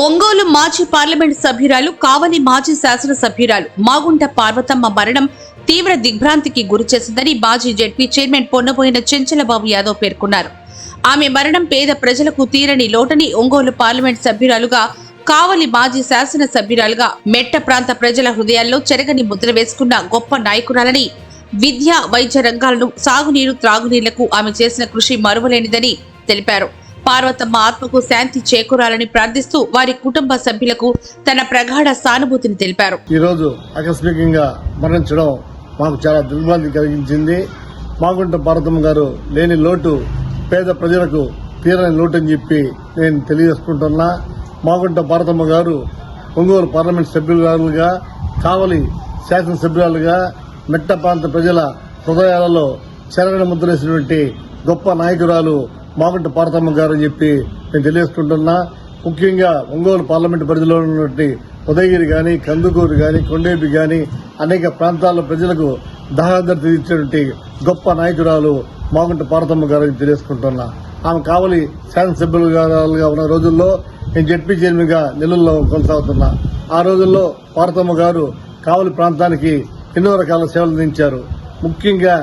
ఒంగోలు మాజీ పార్లమెంట్ సభ్యురాలు కావలి మాజీ శాసన సభ్యురాలు మాగుంట పార్వతమ్మ మరణం తీవ్ర దిగ్భ్రాంతికి గురిచేసిందని మాజీ జెడ్పీ చైర్మన్ పొన్నబోయిన చెంచలబాబు యాదవ్ పేర్కొన్నారు. ఆమె మరణం పేద ప్రజలకు తీరని లోటని ఒంగోలు పార్లమెంట్ సభ్యురాలుగా కావలి మాజీ శాసన సభ్యురాలుగా మెట్ట ప్రాంత ప్రజల హృదయాల్లో చెరగని ముద్ర వేసుకున్న గొప్ప నాయకురాలని విద్య వైద్య రంగాలను సాగునీరు త్రాగునీళ్ళకు ఆమె చేసిన కృషి మరువలేనిదని తెలిపారు. పార్వతమ్మ ఆత్మకు శాంతి చేకూరాలని ప్రార్థిస్తూ వారి కుటుంబ సభ్యులకు తన ప్రగాఢ సానుభూతిని తెలిపారు. ఈరోజు ఆకస్మికంగా మరణించడం మాకు చాలా దిగ్భ్రాంతి కలిగించింది. మాగుంట పార్వతమ్మ గారు లేని లోటు పేద ప్రజలకు తీరని లోటు అని చెప్పి నేను తెలియజేసుకుంటున్నా. మాగుంట భారతమ్మ గారు ఒంగోలు పార్లమెంట్ సభ్యురాలుగా కావలి శాసనసభ్యురాలుగా మెట్ట ప్రాంత ప్రజల హృదయాలలో చెరగని ముద్రేసినటువంటి గొప్ప నాయకురాలు మాగుంట పార్తమ్మ గారు అని చెప్పి నేను తెలియజేసుకుంటున్నా ముఖ్యంగా ఒంగోలు పార్లమెంట్ పరిధిలో ఉన్నటువంటి ఉదయగిరి కానీ కందుకూరు కానీ కొండేపి కానీ అనేక ప్రాంతాల ప్రజలకు దాహాదర తీర్చేటువంటి గొప్ప నాయకురాలు మాగుంట పార్తమ్మ గారు తెలియజేసుకుంటున్నా. ఆమె కావలి శాసనసభ్యులుగా ఉన్న రోజుల్లో నేను జడ్పీ చైర్మన్గా నెల్లూరులో కొనసాగుతున్నా. ఆ రోజుల్లో పార్తమ్మ గారు కావలి ప్రాంతానికి ఎన్నో రకాల సేవలు అందించారు. ముఖ్యంగా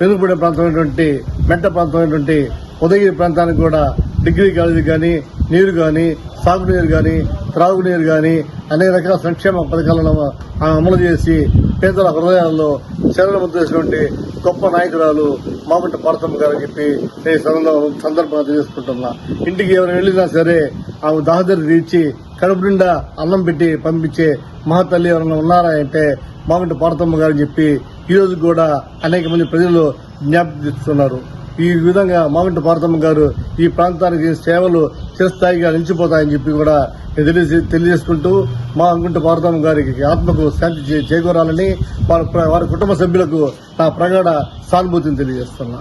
వెనుకబడే ప్రాంతమైనటువంటి మెట్ట ప్రాంతమైనటువంటి ఉదయగిరి ప్రాంతానికి కూడా డిగ్రీ కాలేజీ కానీ నీరు కానీ సాగునీరు కానీ త్రాగునీరు కానీ అనేక రకాల సంక్షేమ పథకాలను ఆమె అమలు చేసి పేదల హృదయాల్లో శరణ ముద్రేసినటువంటి గొప్ప నాయకురాలు మాగుంట పార్తమ్మ గారు చెప్పి నేను ఈ సందర్భంగా తెలుసుకుంటున్నా ఇంటికి ఎవరు వెళ్ళినా సరే ఆమె దాహదరి తీర్చి కడుపు నిండా అన్నం పెట్టి పంపించే మహాతల్లి ఎవరైనా ఉన్నారా అంటే మాగుంట పార్తమ్మ గారు చెప్పి ఈరోజు కూడా అనేక మంది ప్రజలు జ్ఞాపిస్తున్నారు ఈ విధంగా మాగుంట భారతమ్మ గారు ఈ ప్రాంతానికి సేవలు చిరస్థాయిగా నిలిచిపోతాయని చెప్పి కూడా తెలియజే- తెలియజేసుకుంటూ మా అంగుంట భారతమ్మ గారికి ఆత్మకు శాంతి చే- చేకూరాలని వారి వారి కుటుంబ సభ్యులకు నా ప్రగాఢ సానుభూతిని తెలియజేస్తున్నా.